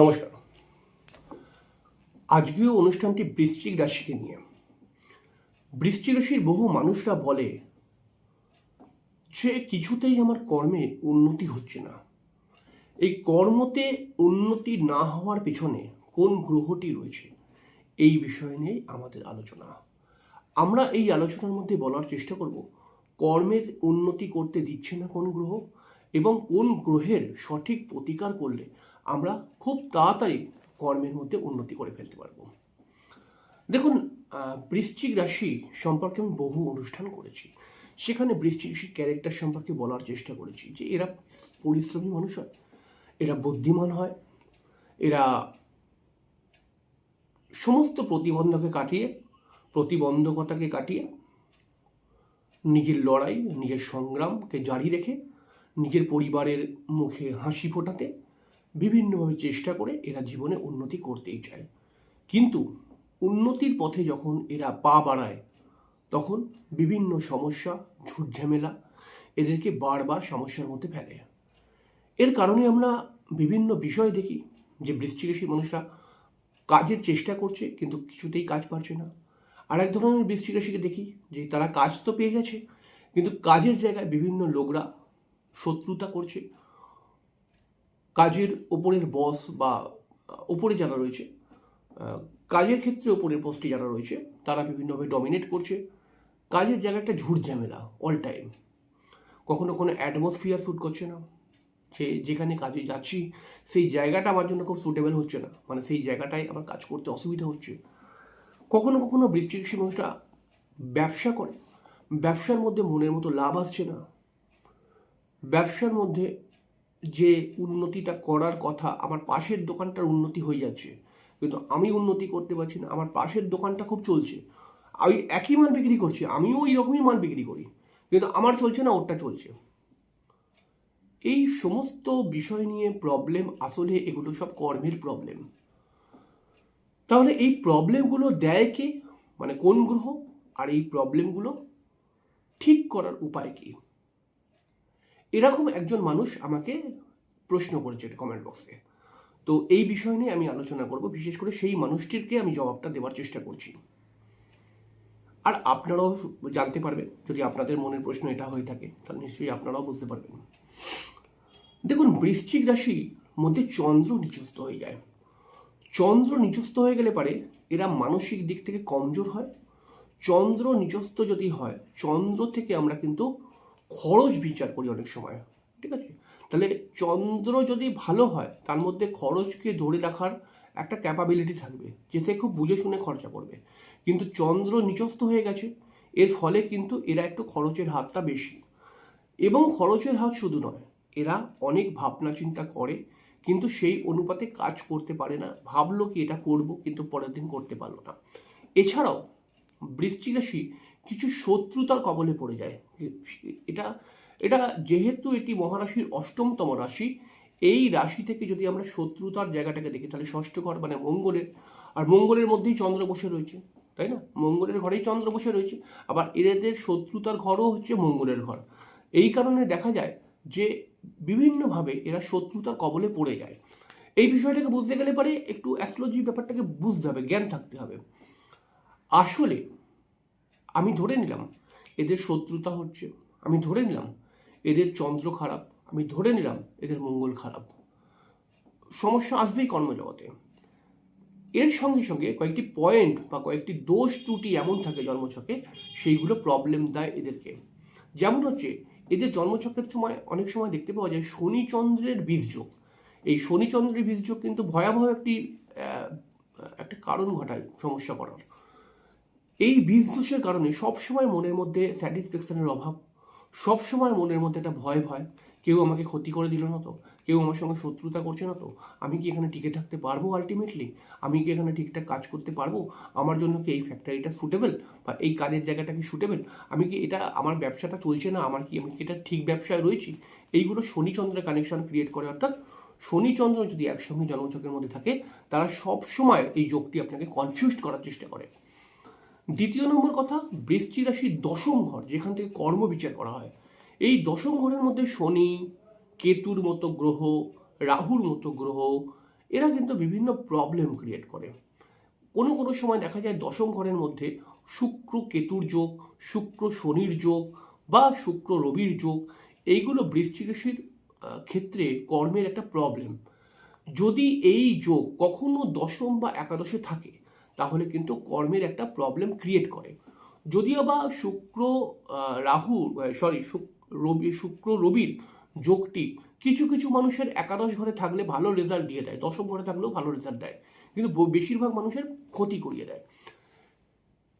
নমস্কার। আজকেও অনুষ্ঠানটি বৃশ্চিক রাশিকে নিয়ে। বৃশ্চিক রাশির বহু মানুষরা বলে যে কিছুতেই আমার কর্মে উন্নতি হচ্ছে না। এই কর্মতে উন্নতি না হওয়ার পেছনে কোন গ্রহটি রয়েছে, এই বিষয় নিয়েই আমাদের আলোচনা। আমরা এই আলোচনার মধ্যে বলার চেষ্টা করব, কর্মের উন্নতি করতে দিচ্ছে না কোন গ্রহ এবং কোন গ্রহের সঠিক প্রতিকার করলে আমরা খুব তাড়াতাড়ি কর্মের মধ্যে উন্নতি করে ফেলতে পারব। দেখুন বৃশ্চিক রাশি সম্পর্কে আমি বহু অনুষ্ঠান করেছি। সেখানে বৃশ্চিক রাশির ক্যারেক্টার সম্পর্কে বলার চেষ্টা করেছি যে এরা পরিশ্রমী মানুষ হয়, এরা বুদ্ধিমান হয়, এরা সমস্ত প্রতিবন্ধকে কাটিয়ে, প্রতিবন্ধকতাকে কাটিয়ে নিজের লড়াই, নিজের সংগ্রামকে জারি রেখে, নিজের পরিবারের মুখে হাসি ফোটাতে বিভিন্নভাবে চেষ্টা করে এরা জীবনে উন্নতি করতেই চায়। কিন্তু উন্নতির পথে যখন এরা পা বাড়ায়, তখন বিভিন্ন সমস্যা, ঝুটঝামেলা এদেরকে বারবার সমস্যার মধ্যে ফেলে। এর কারণে আমরা বিভিন্ন বিষয় দেখি যে বৃষ্টি মানুষরা কাজের চেষ্টা করছে, কিন্তু কিছুতেই কাজ পারছে না। আর এক ধরনের বৃষ্টি রাশিকে দেখি যে তারা কাজ তো পেয়ে গেছে, কিন্তু কাজের জায়গায় বিভিন্ন লোকরা শত্রুতা করছে। কাজের ওপরের বস বা ওপরে যারা রয়েছে কাজের ক্ষেত্রে ওপরের পোস্টে যারা রয়েছে, তারা বিভিন্নভাবে ডমিনেট করছে। কাজের জায়গাটা ঝুট ঝামেলা অল টাইম কখনো কোনো অ্যাটমসফিয়ার শ্যুট করছে না। সে যেখানে কাজে যাচ্ছি, সেই জায়গাটা আমার জন্য খুব সুটেবল হচ্ছে না। মানে সেই জায়গাটায় আমার কাজ করতে অসুবিধা হচ্ছে। কখনো কখনো বৃষ্টি ঋষি মানুষরা ব্যবসা করে। ব্যবসার মধ্যে মনের মতো লাভ আসছে না। ব্যবসার মধ্যে যে উন্নতিটা করার কথা আমার পাশের দোকানটার উন্নতি হয়ে যাচ্ছে। কিন্তু আমি উন্নতি করতে পারছি না, আমার পাশের দোকানটা খুব চলছে। আমি একই মাল বিক্রি করছি, আমিও ওই রকমই মাল বিক্রি করি। কিন্তু আমার চলছে না, ওরটা চলছে। এই সমস্ত বিষয় নিয়ে প্রবলেম আসলে এগুলো সব কর্মের প্রবলেম তাহলে এই প্রবলেমগুলো দেয় কে? মানে কোন গ্রহ? আর এই প্রবলেমগুলো ঠিক করার উপায় কি? এরকম একজন মানুষ আমাকে প্রশ্ন করেছে কমেন্ট বক্সে তো এই বিষয় নিয়ে আমি আলোচনা করব, বিশেষ করে সেই মানুষটিরকে আমি জবাবটা দেওয়ার চেষ্টা করছি। আর আপনারাও জানতে পারবেন, যদি আপনাদের মনের প্রশ্ন এটা হয়ে থাকে, তাহলে নিশ্চয়ই আপনারাও বলতে পারবেন। দেখুন, বৃশ্চিক রাশি মধ্যে চন্দ্র নিচস্থ হয়ে যায়। চন্দ্র নিচস্থ হয়ে গেলে পারে এরা মানসিক দিক থেকে কমজোর হয়। চন্দ্র নিচস্থ যদি হয়, চন্দ্র থেকে আমরা কিন্তু খরচ বিচার করি অনেক সময়, ঠিক আছে? তাহলে চন্দ্র যদি ভালো হয়, তার মধ্যে খরচকে ধরে রাখার একটা ক্যাপাবিলিটি থাকবে, যে সে খুব বুঝে শুনে খরচা করবে। কিন্তু চন্দ্র নিচস্থ হয়ে গেছে, এর ফলে কিন্তু এরা একটু খরচের হাতটা বেশি। এবং খরচের হাত শুধু নয়, এরা অনেক ভাবনা চিন্তা করে, কিন্তু সেই অনুপাতে কাজ করতে পারে না। ভাবলো কি এটা করব, কিন্তু পরের দিন করতে পারল না। এছাড়াও বৃষ্টি রাশি কিছু শত্রুতার কবলে পড়ে যায়। এটা এটা যেহেতু এটি মহারাশির অষ্টমতম রাশি, এই রাশি থেকে যদি আমরা শত্রুতার জায়গাটাকে দেখি, তাহলে ষষ্ঠ ঘর মানে মঙ্গলের। আর মঙ্গলের মধ্যেই চন্দ্র বসে রয়েছে, তাই না? মঙ্গলের ঘরেই চন্দ্র বসে রয়েছে, আবার এদের শত্রুতার ঘরও হচ্ছে মঙ্গলের ঘর। এই কারণে দেখা যায় যে বিভিন্নভাবে এরা শত্রুতার কবলে পড়ে যায়। এই বিষয়টাকে বুঝতে গেলে পরে একটু অ্যাস্ট্রোলজি ব্যাপারটাকে বুঝতে হবে, জ্ঞান থাকতে হবে। আসলে আমি ধরে নিলাম এদের শত্রুতা হচ্ছে, আমি ধরে নিলাম এদের চন্দ্র খারাপ, আমি ধরে নিলাম এদের মঙ্গল খারাপ। সমস্যা আসবেই কর্মজগতে। এর সঙ্গে সঙ্গে কয়েকটি পয়েন্ট বা কয়েকটি দোষ ত্রুটি এমন থাকে জন্মছকে, সেইগুলো প্রবলেম দেয় এদেরকে। যেমন হচ্ছে, এদের জন্মছকের সময় অনেক সময় দেখতে পাওয়া যায় শনি চন্দ্রের বীজযোগ এই শনি চন্দ্রের বীজযোগ কিন্তু ভয়াবহ একটি একটা কারণ ঘটায় সমস্যা করার এই বীজ দোষের কারণে সবসময় মনের মধ্যে স্যাটিসফ্যাকশনের অভাব, সবসময় মনের মধ্যে একটা ভয় ভয়, কেউ আমাকে ক্ষতি করে দিল না তো, কেউ আমার সঙ্গে শত্রুতা করছে না তো, আমি কি এখানে টিকে থাকতে পারব আলটিমেটলি আমি কি এখানে ঠিকঠাক কাজ করতে পারব? আমার জন্য কি এই ফ্যাক্টরিটা সুটেবল বা এই কাজের জায়গাটা কি সুটেবল আমি কি এটা, আমার ব্যবসাটা চলছে না? আমার কি, আমি কি এটা ঠিক ব্যবসায় রয়েছি? এইগুলো শনিচন্দ্রের কানেকশন ক্রিয়েট করে, অর্থাৎ শনিচন্দ্র যদি একসঙ্গে জন্মচক্রের মধ্যে থাকে, তারা সবসময় এই যোগটি আপনাকে কনফিউজড করার চেষ্টা করে। দ্বিতীয় নম্বর কথা, বৃষ্টি রাশির দশম ঘর, যেখান থেকে কর্ম বিচার করা হয়। এই দশম ঘরের মধ্যে শনি, কেতুর মতো গ্রহ, রাহুর মতো গ্রহ, এরা কিন্তু বিভিন্ন প্রবলেম ক্রিয়েট করে। কোনো কোনো সময় দেখা যায় দশম ঘরের মধ্যে শুক্র কেতুর যোগ, শুক্র শনির যোগ বা শুক্র রবির যোগ, এইগুলো বৃষ্টি রাশির ক্ষেত্রে কর্মের একটা প্রবলেম যদি এই যোগ কখনো দশম বা একাদশে থাকে তাহলে কিন্তু কর্মের একটা প্রবলেম ক্রিয়েট করে। যদিও বা শুক্র রাহু সরি রবি, শুক্র, রবির যোগটি কিছু কিছু মানুষের একাদশ ঘরে থাকলে ভালো রেজাল্ট দিয়ে দেয়, দশম ঘরে থাকলেও ভালো রেজাল্ট দেয়, কিন্তু বেশিরভাগ মানুষের ক্ষতি করিয়ে দেয়।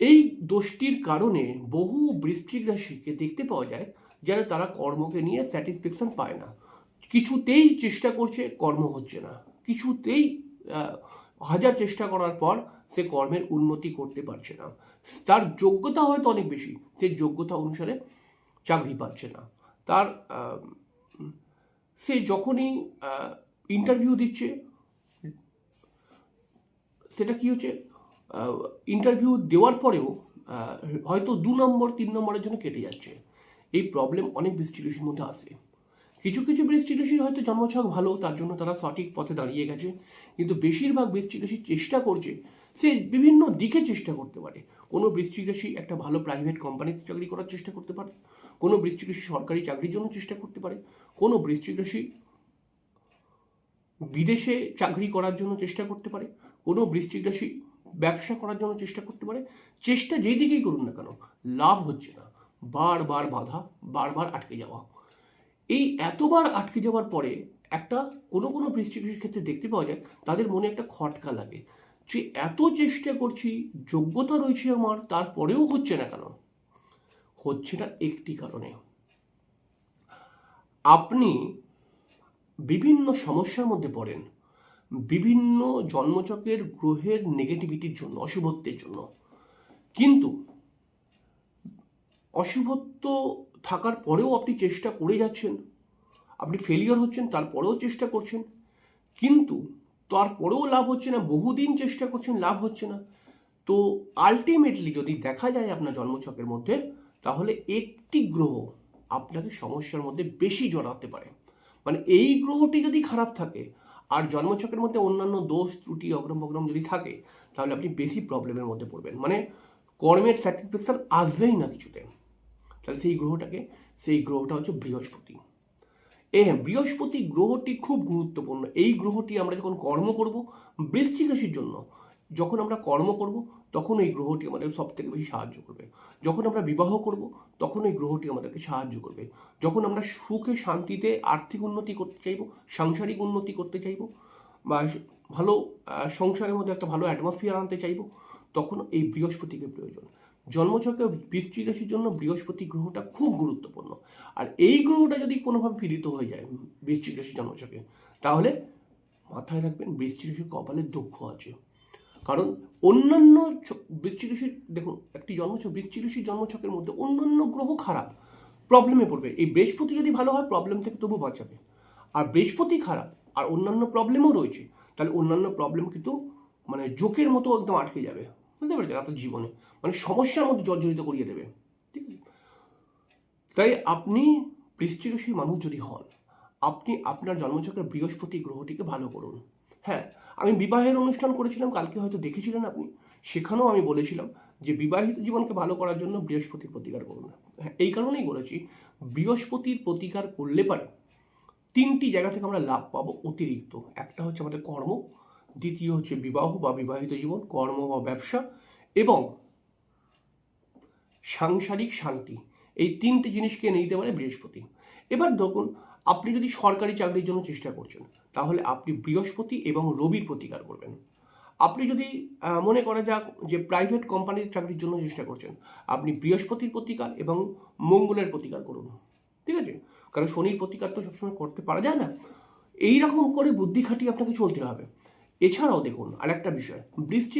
এই দোষটির কারণে বহু বৃষ্টিক রাশিকে দেখতে পাওয়া যায় যারা তারা কর্মকে নিয়ে স্যাটিসফ্যাকশন পায় না। কিছুতেই চেষ্টা করছে কর্ম হচ্ছে না। কিছুতেই হাজার চেষ্টা করার পর সে কর্মের উন্নতি করতে পারছে না। তার যোগ্যতা হয়তো অনেক বেশি, সে যোগ্যতা অনুসারে চাকরি পাচ্ছে না। তার সে যখনই ইন্টারভিউ দিচ্ছে, সেটা কি হচ্ছে ইন্টারভিউ দেওয়ার পরেও হয়তো দু নম্বর, তিন নম্বরের জন্য কেটে যাচ্ছে। এই প্রবলেম অনেক বৃষ্টিরাশির মধ্যে আসে কিছু কিছু বৃষ্টিরাশির হয়তো জন্মছক ভালো, তার জন্য তারা সঠিক পথে দাঁড়িয়ে গেছে। কিন্তু বেশিরভাগ বৃষ্টিরাশি চেষ্টা করছে সে বিভিন্ন দিকে চেষ্টা করতে পারে। কোনো বৃষ্টিরাশি একটা ভালো প্রাইভেট কোম্পানিতে চাকরি করার চেষ্টা করতে পারে। কোনো বৃষ্টিরাশি সরকারি চাকরির জন্য চেষ্টা করতে পারে। কোনো বৃষ্টিরাশি বিদেশে চাকরি করার জন্য চেষ্টা করতে পারে। কোনো বৃষ্টিক রাশি ব্যবসা করার জন্য চেষ্টা করতে পারে। চেষ্টা যেই দিকেই করুন না কেন, লাভ হচ্ছে না। বারবার বাধা, বারবার আটকে যাওয়া। এই এতবার আটকে যাওয়ার পরে একটা কোনো কোনো বৃষ্টিক রাশির ক্ষেত্রে দেখতে পাওয়া যায়, তাদের মনে একটা খটকা লাগে। যে এত চেষ্টা করছি, যোগ্যতা রয়েছে আমার, তারপরেও হচ্ছে না কেন? হচ্ছে না একটি কারণে। আপনি বিভিন্ন সমস্যার মধ্যে পড়েন, বিভিন্ন জন্মচকের গ্রহের নেগেটিভিটির জন্য, অশুভত্বের জন্য। কিন্তু অশুভত্ব থাকার পরেও আপনি চেষ্টা করে যাচ্ছেন, আপনি ফেলিয়ার হচ্ছেন, তারপরেও চেষ্টা করছেন। কিন্তু তারপরেও লাভ হচ্ছে না, বহুদিন চেষ্টা করছেন, লাভ হচ্ছে না। তো আলটিমেটলি যদি দেখা যায় আপনার জন্মছকের মধ্যে, তাহলে একটি গ্রহ আপনাকে সমস্যার মধ্যে বেশি জড়াতে পারে। মানে এই গ্রহটি যদি খারাপ থাকে, আর জন্মছকের মধ্যে অন্যান্য দোষ, ত্রুটি অগ্রম বগ্রম যদি থাকে, তাহলে আপনি বেশি প্রবলেমের মধ্যে পড়বেন। মানে কর্মের স্যাটিসফ্যাকশন আসবেই না কিছুতে। তাহলে সেই গ্রহটাকে, সেই গ্রহটা হচ্ছে বৃহস্পতি। এ বৃহস্পতি গ্রহটি খুব গুরুত্বপূর্ণ। এই গ্রহটি আমরা যখন কর্ম করব বৃষ্টিক রাশির জন্য, যখন আমরা কর্ম করব, তখন এই গ্রহটি আমাদের সব থেকে বেশি সাহায্য করবে। যখন আমরা বিবাহ করব, তখন এই গ্রহটি আমাদেরকে সাহায্য করবে। যখন আমরা সুখে, শান্তিতে, আর্থিক উন্নতি করতে চাইব, সাংসারিক উন্নতি করতে চাইব, বা ভালো সংসারের মধ্যে একটা ভালো অ্যাটমসফিয়ার আনতে চাইব, তখন এই বৃহস্পতিকে প্রয়োজন। জন্মছকে বৃষ্টি রাশির জন্য বৃহস্পতি গ্রহটা খুব গুরুত্বপূর্ণ। আর এই গ্রহটা যদি কোনোভাবে পীড়িত হয়ে যায় বৃষ্টি রাশি জন্মছকে তাহলে মাথায় রাখবেন বৃষ্টি রাশির কপালে দুঃখ আছে। কারণ অন্যান্য বৃষ্টি রাশির দেখুন, একটি জন্মছক বৃষ্টি রাশির জন্মছকের মধ্যে অন্যান্য গ্রহ খারাপ প্রবলেমে পড়বে। এই বৃহস্পতি যদি ভালো হয়, প্রবলেম থেকে তবু বাঁচাবে। আর বৃহস্পতি খারাপ আর অন্যান্য প্রবলেমও রয়েছে, তাহলে অন্যান্য প্রবলেম কিন্তু মানে জোকের মতো একদম আটকে যাবে। বুঝতে পেরেছেন? আপনার জীবনে। মানে সমস্যার মধ্যে জর্জরিত করিয়ে দেবে। ঠিক আছে? তাই আপনি বৃষ্টি মানুষ যদি হন, আপনি আপনার জন্মচক্রের বৃহস্পতি গ্রহটিকে ভালো করুন। হ্যাঁ আমি বিবাহের অনুষ্ঠান করেছিলাম, কালকে হয়তো দেখেছিলেন আপনি। সেখানেও আমি বলেছিলাম যে বিবাহিত জীবনকে ভালো করার জন্য বৃহস্পতির প্রতিকার করুন। হ্যাঁ এই কারণেই বলেছি, বৃহস্পতির প্রতিকার করলে পারে। তিনটি জায়গা থেকে আমরা লাভ পাবো অতিরিক্ত। একটা হচ্ছে আমাদের কর্ম দ্বিতীয় হচ্ছে বিবাহ বা বিবাহিত জীবন, কর্ম বা ব্যবসা এবং সাংসারিক শান্তি। এই তিনটে জিনিসকে এনে দিতে পারে বৃহস্পতি। এবার দেখুন, আপনি যদি সরকারি চাকরির জন্য চেষ্টা করছেন, তাহলে আপনি বৃহস্পতি এবং রবির প্রতিকার করবেন। আপনি যদি মনে করা যাক যে প্রাইভেট কোম্পানির চাকরির জন্য চেষ্টা করছেন, আপনি বৃহস্পতির প্রতিকার এবং মঙ্গলের প্রতিকার করুন। ঠিক আছে? কারণ শনির প্রতিকার তো সবসময় করতে পারা যায় না। এই রকম করে বুদ্ধি খাটিয়ে আপনাকে চলতে হবে। এছাড়াও দেখুন, আরেকটা বিষয়।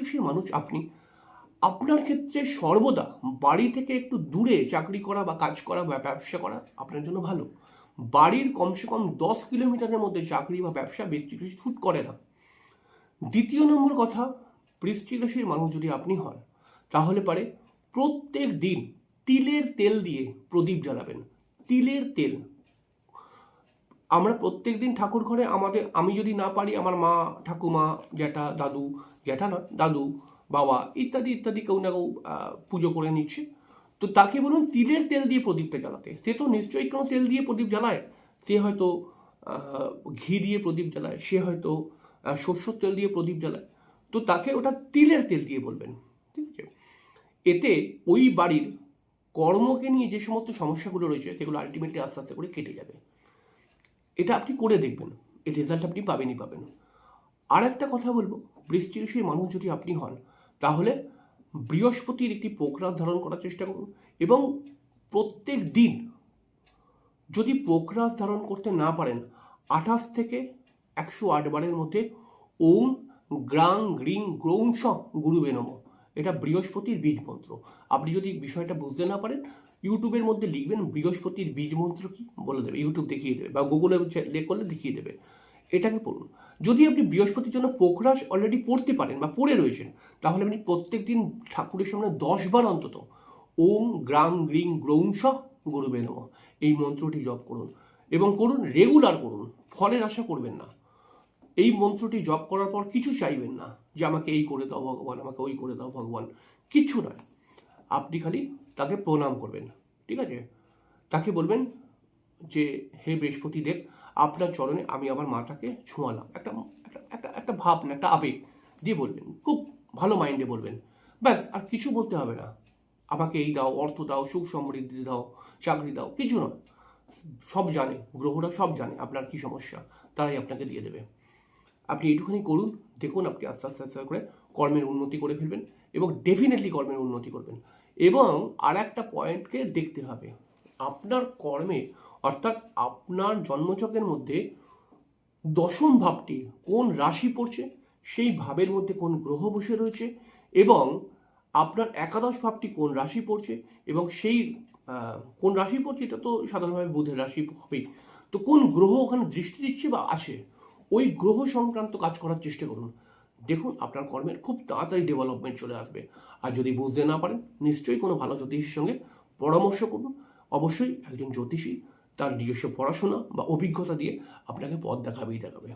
রাশির মানুষ, আপনি, আপনার ক্ষেত্রে সর্বদা বাড়ি থেকে একটু দূরে চাকরি করা বা কাজ করা বা ব্যবসা করা আপনার জন্য ভালো। বাড়ির কমসে কম দশ কিলোমিটারের মধ্যে চাকরি বা ব্যবসা বৃষ্টিক রাশি ছুট করে না। দ্বিতীয় নম্বর কথা বৃষ্টিক মানুষ যদি আপনি হন, তাহলে পারে প্রত্যেক দিন তিলের তেল দিয়ে প্রদীপ জ্বালাবেন। তিলের তেল আমরা প্রত্যেক দিন ঠাকুর ঘরে আমাদের, আমি যদি না পারি আমার মা, ঠাকুমা, জ্যাঠা, দাদু, জ্যাঠা না, দাদু, বাবা ইত্যাদি ইত্যাদি কেউ না কেউ পুজো করে নিচ্ছে। তো তাকে বলুন তিলের তেল দিয়ে প্রদীপটা জ্বালাতে। সে তো নিশ্চয়ই কোনো তেল দিয়ে প্রদীপ জ্বালায়। সে হয়তো ঘি দিয়ে প্রদীপ জ্বালায়। সে হয়তো সর্ষের তেল দিয়ে প্রদীপ জ্বালায়। তো তাকে ওটা তিলের তেল দিয়ে বলবেন। ঠিক আছে? এতে ওই বাড়ির কর্মকে নিয়ে যে সমস্ত সমস্যাগুলো রয়েছে, সেগুলো আলটিমেটলি আস্তে আস্তে করে কেটে যাবে। এটা আপনি করে দেখবেন, এর রেজাল্ট আপনি পাবেনই পাবেন। আর একটা কথা বলব বৃষ্টির মানুষ যদি আপনি হন, তাহলে বৃহস্পতির একটি পোকরাত ধারণ করার চেষ্টা করুন এবং প্রত্যেক দিন যদি পোকরাত ধারণ করতে না পারেন, আঠাশ থেকে একশো আট বারের মধ্যে ওম গ্রাং গ্রিং গ্রৌং স গুরুবে নম। এটা বৃহস্পতির বীজ মন্ত্র। আপনি যদি বিষয়টা বুঝতে না পারেন ইউটিউবের মধ্যে লিখবেন বৃহস্পতির বীজ মন্ত্র কি? বলে দেবে, ইউটিউব দেখিয়ে দেবে বা গুগলে লেখ করলে দেখিয়ে দেবে। এটাকে পড়ুন। যদি আপনি বৃহস্পতির জন্য পোখরাস অলরেডি পড়তে পারেন বা পড়ে রয়েছেন, তাহলে আপনি প্রত্যেক দিন ঠাকুরের সামনে দশ বার অন্তত ওম গ্রাম গ্রিং গ্রৌং স গুরুবে নম। এই মন্ত্রটি জপ করুন এবং করুন রেগুলার করুন, ফলের আশা করবেন না। এই মন্ত্রটি জপ করার পর কিছু চাইবেন না যে আমাকে এই করে দাও ভগবান, আমাকে ওই করে দাও ভগবান। কিচ্ছু নয়। আপনি খালি তাকে প্রণাম করবেন, ঠিক আছে? তাকে বলবেন যে, হে বৃহস্পতি দেব, আপনার চরণে আমি আমার মাতাকে ছোঁয়ালাম। একটা একটা একটা ভাবনা, একটা আবেগ দিয়ে বলবেন, খুব ভালো মাইন্ডে বলবেন। ব্যাস, আর কিছু বলতে হবে না। আমাকে এই দাও, অর্থ দাও, সুখ সমৃদ্ধি দাও, চাকরি দাও, কিছু নয় সব জানে, গ্রহরা সব জানে আপনার কি সমস্যা, তারাই আপনাকে দিয়ে দেবে। আপনি এইটুখানি করুন, দেখুন আপনি আস্তে আস্তে আস্তে করে কর্মের উন্নতি করে ফেলবেন এবং ডেফিনেটলি কর্মের উন্নতি করবেন। এবং আর একটা পয়েন্টকে দেখতে হবে, আপনার কর্মে, অর্থাৎ আপনার জন্মচকের মধ্যে দশম ভাবটি কোন রাশি পড়ছে, সেই ভাবের মধ্যে কোন গ্রহ বসে রয়েছে এবং আপনার একাদশ ভাবটি কোন রাশি পড়ছে এবং সেই কোন রাশি পড়ছে, এটা তো সাধারণভাবে বুধের রাশি হবেই। তো কোন গ্রহ ওখানে দৃষ্টি দিচ্ছে বা আছে? ওই গ্রহ সংক্রান্ত কাজ করার চেষ্টা করুন। দেখুন, আপনার কর্মের খুব তাড়াতাড়ি ডেভেলপমেন্ট চলে আসবে। আর যদি বুঝতে না পারেন, নিশ্চয়ই কোনো ভালো জ্যোতিষীর সঙ্গে পরামর্শ করুন। অবশ্যই একজন জ্যোতিষী তার নিজস্ব পড়াশোনা বা অভিজ্ঞতা দিয়ে আপনাকে পথ দেখাবেই দেখাবে।